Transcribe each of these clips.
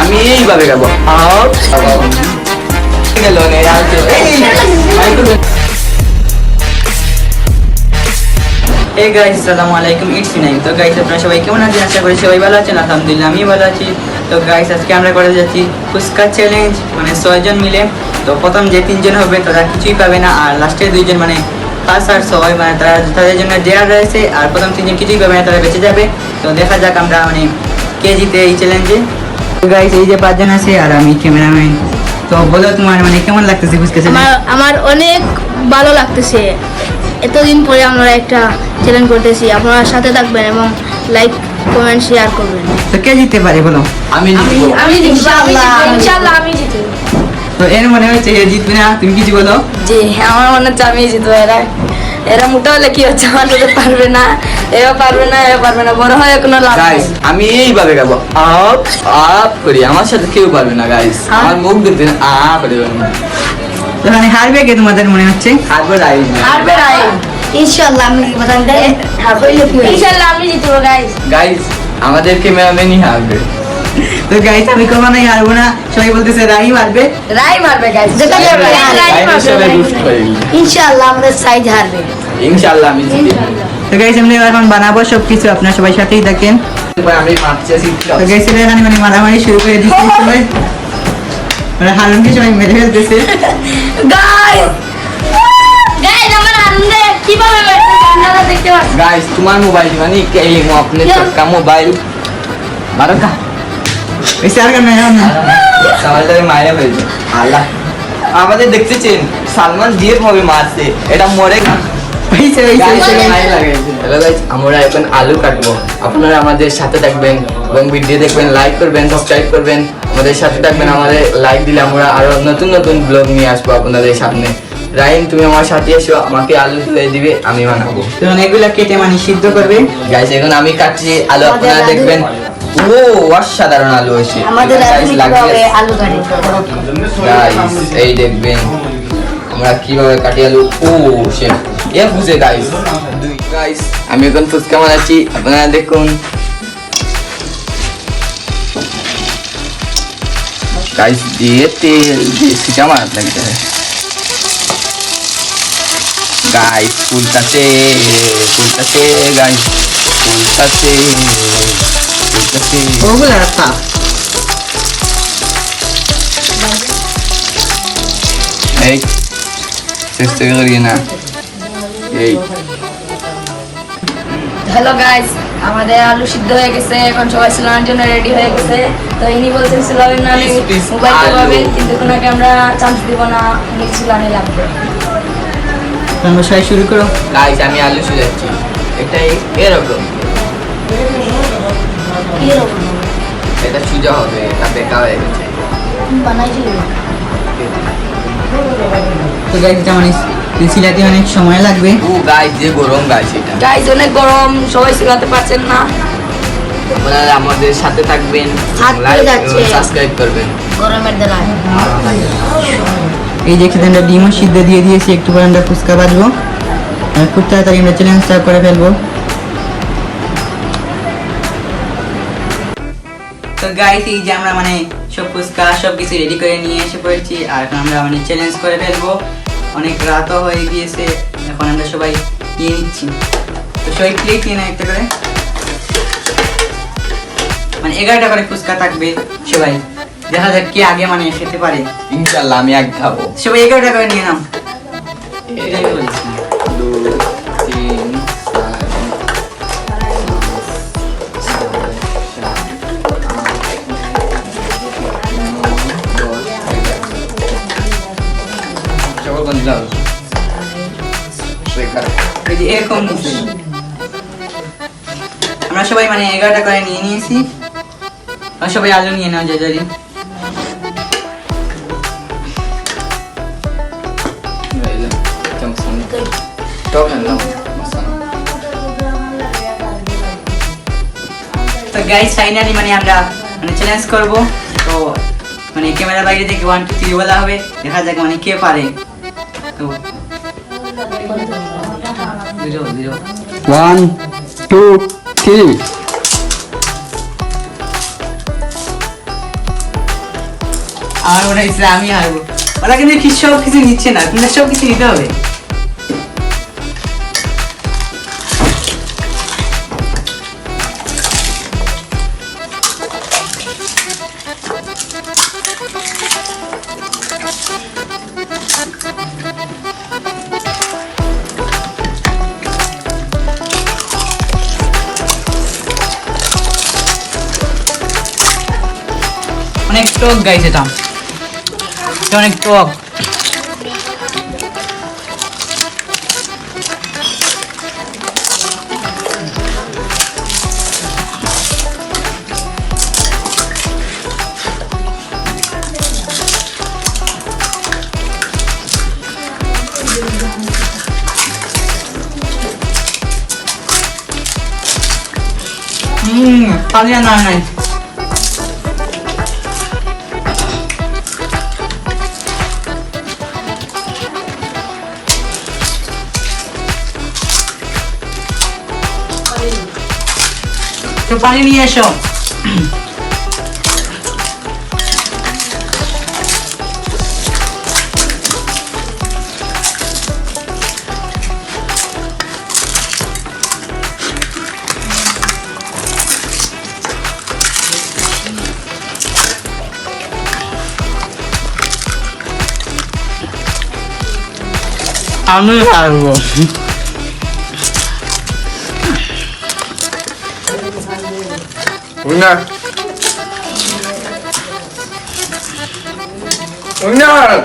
আমি এইভাবে গাবো। আপ গেল এই গাইস আসসালামু আলাইকুম ইটস নাইম তো গাইস আপনারা সবাই কেমন আছেন? আশা করি সবাই ভালো আছেন, আলহামদুলিল্লাহ আমি ভালো আছি। তো গাইস আজকে আমরা করে যাচ্ছি ফুচকা চ্যালেঞ্জ মানে ছয়জন মিলে। তো প্রথম যে তিনজন হবে, তারা কিছুই পাবে না, আর লাস্টের দুইজন মানে পাঁচ আর ছয় মানে তারা তাদের জন্য দেয়ার রয়েছে, আর প্রথম তিনজন কিছুই পাবে না, তারা বেঁচে যাবে। তো দেখা যাক আমরা মানে কে জিতে এই চ্যালেঞ্জে গাইস এই যে পাঁচজন আছে আর আমি ক্যামেরাম্যান তো বলো তোমার মানে কেমন লাগতেছে ফুচকা চ্যালেঞ্জ আমার আমার অনেক ভালো লাগতেছে। এতদিন পরে আমরা একটা চ্যালেঞ্জ করতেছি। আপনারা সাথে থাকবেন এবং লাইক কমেন্ট শেয়ার করবেন। তো কে জিততে পারে বলো? আমি আমি ইনশাআল্লাহ ইনশাআল্লাহ আমি জিতব। তো এর মনে হচ্ছে এ জিতবে না। তুমি কিছু বলো? জি আমার মনে হচ্ছে আমি জিতবো। এরা এরা মোটা হলে কি হচ্ছে? আমার পারবে না। এও পারবে না এও পারবে না। বড় হয়ে কোনো লাভ গাইস আমি এইভাবে গাবো। আপ আপ করি। আমার সাথে কেউ পারবে না গাইস আমার মুখ দেখতে আ করে মানে হারবে কে তোমাদের মনে হচ্ছে? হারবে রাই হারবে রাই ইনশাআল্লাহ আমি? ইনশাআল্লাহ জিতবো গাইস গাইস আমাদের ক্যামেরাম্যানই হারবে। তো গাইস আমি কখনোই হারবো না। সবাই বলতেছে মারবে রাই মারবে গাইস যেটা রাই মারবে, দিল। ইনশাআল্লাহ আমাদের সাইজ হারবে। ইনশাআল্লাহ আমি জিতে। তো গাইস আমরা এখন বানাবো সব কিছু আপনারা সবাই সাথেই দেখেন তো গাইস এখানে মানে মারামারি শুরু করে সবাই। মানে সবাই মেরে ফেলতেছে। গাইস গাইস আমার গাইস তোমার মোবাইল মানে মোবাইল মারো কা। বিচার করনা আল্লাহ। আমাদের দেখতেছেন সালমান দিয়ে হবে মারছে। এটা মরে গেছে। হ্যালো গাইস আমরা এখন আলু কাটবো। আপনারা আমাদের সাথে থাকবেন এবং ভিডিও দেখবেন লাইক করবেন সাবস্ক্রাইব করবেন। আমাদের সাথে থাকবেন আমাদের লাইক দিলে আমরা আরও নতুন নতুন ব্লগ নিয়ে আসব আপনাদের সামনে। রাইন তুমি আমার সাথে এসো আমাকে আলু ধুয়ে দিবে আমি বানাবো। এগুলা কেটে মানে সিদ্ধ করবে। গাইস এখন আমি কাটছি আলু আপনারা দেখবেন। ও অসাধারণ আলু হয়েছে। আমাদের আলু গাইস এই দেখবেন। আমরা কীভাবে কাটি আলু ও শেফ এ বুঝে গাইস দুই গাইস আমি এখন ফুচকা বানাচ্ছি। আপনারা দেখুন। গাইস দিয়ে তেল বেশিটা মারাত লাগতে গাইস ফুলতাছে ফুলতাছে গাইস ফুলতাছে ফুলতাছে ওগুলা রাখা চেষ্টা করি না এই হ্যালো গাইস আমাদের আলু সিদ্ধ হয়ে গেছে। এখন সবাই সিলানোর জন্য রেডি হয়ে গেছে। তো ইনি বলছেন সিলাবেন না মোবাইল আলু। পাবেন কিন্তু ওনাকে আমরা চান্স দিব না উনি সিলানে লাগবে। তো আমরা সবাই শুরু করো। গাইস আমি আলু সুজাচ্ছি এটা এই- এরকম। এটা সুজা হবে এটা বেকা হয়ে গেছে। বানাইছি তো গাইস এটা মানে সিলাতে অনেক সময় লাগবে। ও গাইস যে গরম গাইস এটা। গাইস অনেক গরম সবাই সিলাতে পারছেন না। আপনারা আমাদের সাথে থাকবেন লাইক সাবস্ক্রাইব করবেন। গরমের দ্বারা এই আমরা ডিমও সিদ্ধ দিয়ে দিয়েছি একটু পরে আমরা ফুচকা বাজবো। খুব তাড়াতাড়ি আমরা চ্যালেঞ্জটা করে ফেলব। তো গাইস এই যে আমরা মানে সব ফুচকা সব কিছু রেডি করে নিয়ে এসে পড়েছি আর এখন আমরা মানে চ্যালেঞ্জ করে ফেলব। অনেক রাতও হয়ে গিয়েছে এখন আমরা সবাই কিনে নিচ্ছি। তো সবাই প্লেট কিনে একটা করে। মানে এগারোটা করে ফুচকা থাকবে সবাই। দেখা যাক কে আগে মানে খেতে পারে। ইনশাল্লাহ আমি এক খাব। সবাই এগারোটা করে নিয়ে নাম এটাই বলছি। আমরা সবাই মানে এগারোটা করে নিয়ে নিয়েছি। আর সবাই আলু নিয়ে নাও যারি তো গাইস ফাইনালি মানে আমরা মানে চ্যালেঞ্জ করব। তো মানে ক্যামেরা বাইরে থেকে ওয়ান টু থ্রি বলা হবে। দেখা যাক মানে কে পারে। তো জিরো জিরো One, two, কি আমার মনে হয়েছিল আমি হারবো ওরা কিন্তু সব কিছু নিচ্ছে না, কিন্তু সব কিছু নিতে হবে। অনেক টক গাইছে এটা এটা অনেক টক হুম পানি আর তো পানি নিয়ে এসো। আমি পারব 은양 은양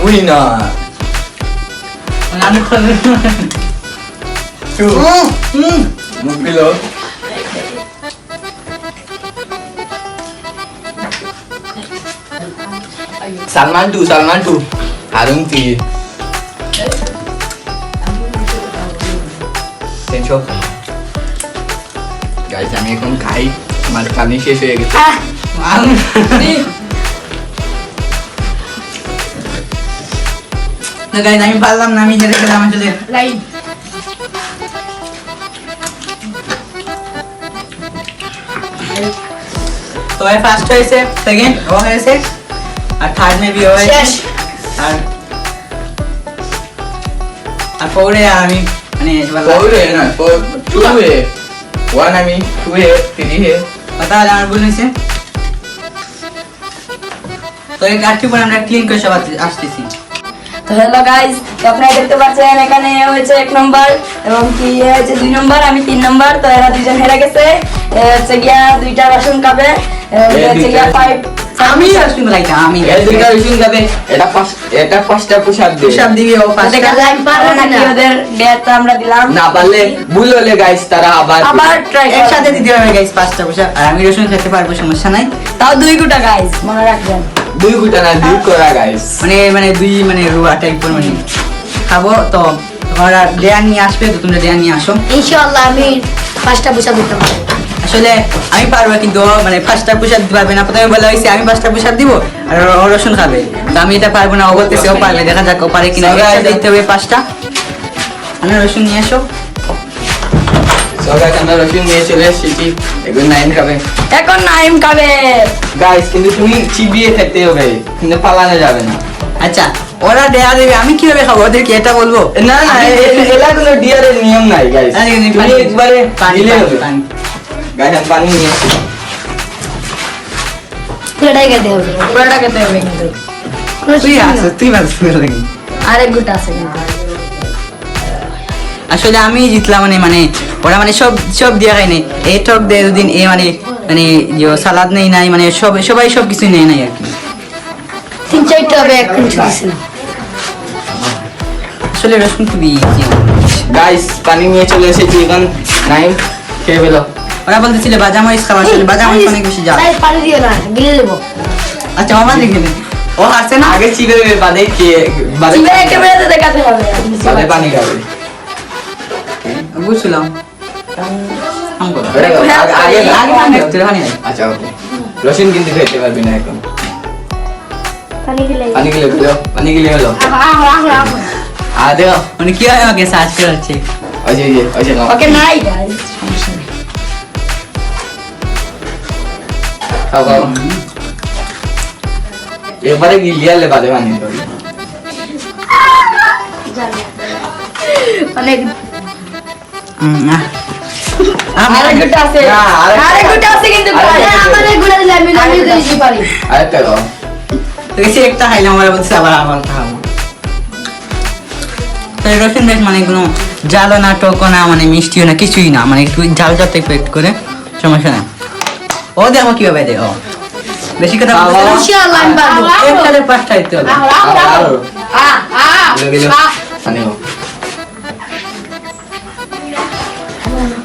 우리나. 나는 커는 응! 응! 못 빌려 Salman two, Salman two. Harun three. Tencho. Guys, আমি এখন খাই আমার পানি শেষ হয়ে গেছে তো গাইজ আমি পারলাম না আমি হেরে গেলাম আসলে লাইভ তো ফার্স্ট হয়েছে সেকেন্ড ও হয়েছে আর থার্ড মে বিয়ে শেষ। আর আর পরে আমি মানে পরে না টুয়ে ওয়ান আমি টুয়ে হে কথা হে কথা আর হয়েছে। তো এই কাটি পর আমরা ক্লিন করে সব আসতেছি। তো হ্যালো গাইস তো আপনারা দেখতে পাচ্ছেন এখানে হয়েছে এক নম্বর এবং কি হয়েছে দুই নম্বর আমি তিন নম্বর। তো এরা দুজন হেরে গেছে। হচ্ছে গিয়া দুইটা বাসন কাপে হচ্ছে গিয়া ফাইভ আমি আসলে লাইটা আমি এই দুইটা যাবে এটা পাঁচ এটা পাঁচটা পুশআপ দে সব দিবি ও দেখা পাঁচটা যাক পারবে নাকি ওদের ডেটটা আমরা দিলাম। না পারলে ভুল হলে গাইস তারা আবার আবার ট্রাই একসাথে দিতে হবে গাইস পাঁচটা পয়সা আর আমি রসুন খেতে পারব সমস্যা নাই। তাও দুই গুটা গাইজ মনে রাখবেন। দুই গুটা না দুই করা গাইস মানে মানে দুই মানে রুয়া টাইপের মানে খাব। তো তোমরা দেয়া নিয়ে আসবে তো তোমরা দেয়া নিয়ে আসো। ইনশাআল্লাহ আমি পাঁচটা পয়সা দিতে পারব। আসলে আমি পারব কিন্তু মানে পাঁচটা পোশাক পারবে না। প্রথমে বলা হয়েছে আমি পাঁচটা পোশাক দিব আর ও রসুন খাবে। তো আমি এটা পারব না ও বলতেছে ও পারবে দেখা যাক ও পারে কিনা। এটা- দিতে হবে পাঁচটা। আমি রসুন নিয়ে আসো। এখন খাবে। নাইম গাইস কিন্তু তুমি চিবিয়ে খেতে হবে কিন্তু পালানো যাবে না। আচ্ছা ওরা দেয়া দেবে আমি কীভাবে খাব? ওদেরকে এটা বলব? না না এলা কোনো ডিয়ারের নিয়ম নাই গাইস একবারে পানি। পানি, হবে পানি। নিয়ে পুরোটাই খেতে হবে। পুরোটা খেতে হবে কিন্তু। তুই আসো তুই ভাবছিস নাকি আরেক গুটা আছে কিন্তু। আসলে আমি জিতলাম মানে মানে ওরা মানে সব সব দিয়ে খাই নাই। এই টক দেয় দুদিন এ মানে মানে সালাদ নেই নাই মানে সব সবাই সব কিছু নেই নাই আর কি। তিন চারটে হবে এক কিছু আসলে রসুন খুবই। গাইস পানি নিয়ে চলে এসেছি এখন। নাইন খেয়ে ফেলো। ওরা বলতেছিল বাজা মরিচ খাওয়া আসলে বাজা মরিচ অনেক বেশি তাই পানি দিও না গিলে দেবো। আচ্ছা আমার দেখে নে। ও হারছে না? আগে চিবে বাদে খেয়ে বাদে চিবে ক্যামেরাতে দেখাতে হবে। বাদে পানি খাবে। দাও। আচ্ছা ওকে। রসুন কিন্তু খেতে পারবি না এখন। পানি পানি গিলে পানি গিলে দেখো মানে কি হয় আমাকে সার্চ করে হচ্ছে ওই যে ওই যে ওই যে নাও। ওকে নাই খাও খাও এবারে গিলিয়ালে বাদে বানিয়ে দেবো অনেক হুম, আহ। আছে না, আরেকটা- আছে কিন্তু আমাদেরগুলা দিলে আমি আমি দিতে পারি আরেকটা খাও তো একটা খাইলাম আবার বলছে আবার আবার খাব রসুন বেশ মানে কোনো জালো না টকো না মানে মিষ্টিও না কিছুই না মানে একটু ঝাল জাত পেট করে সমস্যা না ও দেখো কীভাবে দে ও। বেশি কথা বাবা। বলতে না। ইনশাআল্লাহ আমি পারব একসাথে পাঁচটা দিতে হবে। আ আ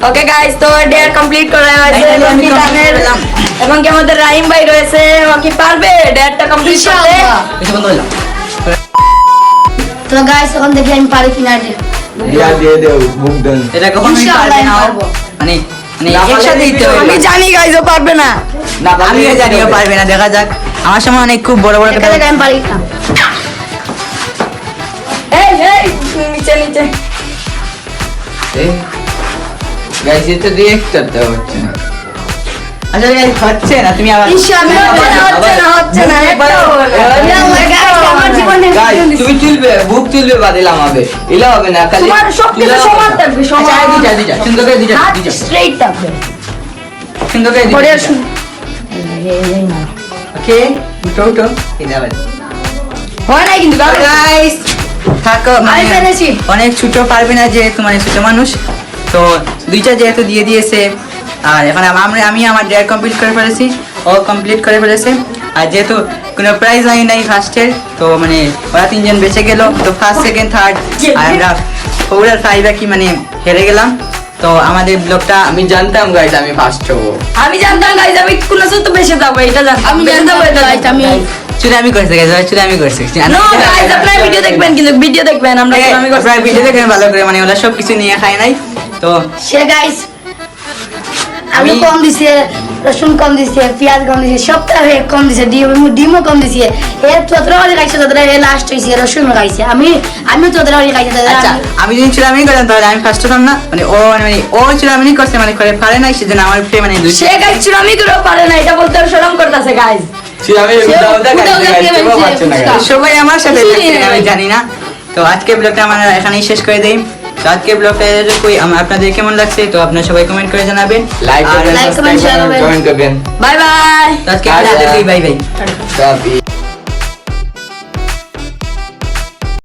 ওকে গাইস তো ডেয়ার কমপ্লিট করা হয়েছে। আমি। এবং কি আমাদের রাহিম ভাই রয়েছে। ও কি পারবে? ডেয়ারটা কমপ্লিট করতে? তো গাইস এখন দেখি আমি পারি কিনা এটা। দিয়া দিয়ে দেও বুক দেন। এটা কখনোই ইনশাআল্লাহ পারবে। না। মানে আমি জানি গাইস পারবে না। না আমিও জানি ও পারবে না দেখা যাক। আমার সময় অনেক খুব বড় বড় কথা আমি পারি কিনা এই এই নিচে নিচে। গাইজ এটা দিয়ে একটা দেওয়া হচ্ছে না। আসলে guys, হচ্ছে না তুমি আবার ইনশাআল্লাহ হচ্ছে না হচ্ছে না হচ্ছে না একটাও হলো না। আল্লাহ, guys, আমার জীবনে গাইস তুমি তুলবে বুক তুলবে বাদিল আমাবে এলা হবে না খালি তোমার সবকিছু তুলা সমান থাকবে সমান। দুইটা দুইটা সুন্দর করে দুইটা দুইটা। স্ট্রেট থাকবে। সুন্দর করে পরে আসুন। ওকে উঠো উঠো। এই দাও হয় কিন্তু গাইস থাকো মানে আমি পেরেছি। অনেক ছোট পারবে না যে তোমার ছোট মানুষ। তো দুইটা যেহেতু দিয়ে দিয়েছে আর এখন আমরা আমি আমার ডেয়ার কমপ্লিট করে ফেলেছি ও কমপ্লিট করে ফেলেছে। আর যেহেতু কোনো প্রাইজ নাই নাই ফার্স্টের তো মানে ওরা তিনজন বেঁচে গেল তো ফার্স্ট সেকেন্ড থার্ড আর আমরা ওরা ফাইভ কি মানে হেরে গেলাম। তো আমাদের ব্লগটা আমি জানতাম গাইস আমি ফার্স্ট হব। আমি জানতাম গাইজ আমি কোন তো বেশি যাব এটা আমি জানতাম যাব আমি চুরি আমি করছি চুরি আমি করছি। নো গাইজ আপনারা ভিডিও দেখবেন কিন্তু ভিডিও দেখবেন আমরা আমি ভিডিও দেখেন ভালো করে মানে ওরা সব কিছু নিয়ে খায় নাই। তো সে গাইস আলু কম দিছে রসুন কম দিছে পেঁয়াজ কম দিছে সবটা কম দিছে ডিম ডিমও কম দিছে। এ তোতরা বাড়ি খাইছে তোতরা এ লাস্ট হইছে রসুন খাইছে। আমি আমি তোতরা বাড়ি খাইছে আচ্ছা আমি- আমি যদি চুরামি করতাম তাহলে আমি ফার্স্ট হতাম না? মানে ও মানে ও চুরামি করছে মানে করে পারে নাই সেজন্য আমার উপরে মানে দুই সে গাইজ চুরামি করেও পারে না এটা বলতে শরম করতেছে গাইজ গাইস গাইস। সবাই আমার সাথে। আমি জানি না। তো আজকে ব্লগটা আমরা এখানেই শেষ করে দেই। আজকে ব্লগটা এতটুকুই আপনাদের কেমন লাগছে? তো আপনারা সবাই কমেন্ট করে জানাবেন। লাইক করবেন। কমেন্ট করবেন বাই বাই আজকে বাই বাই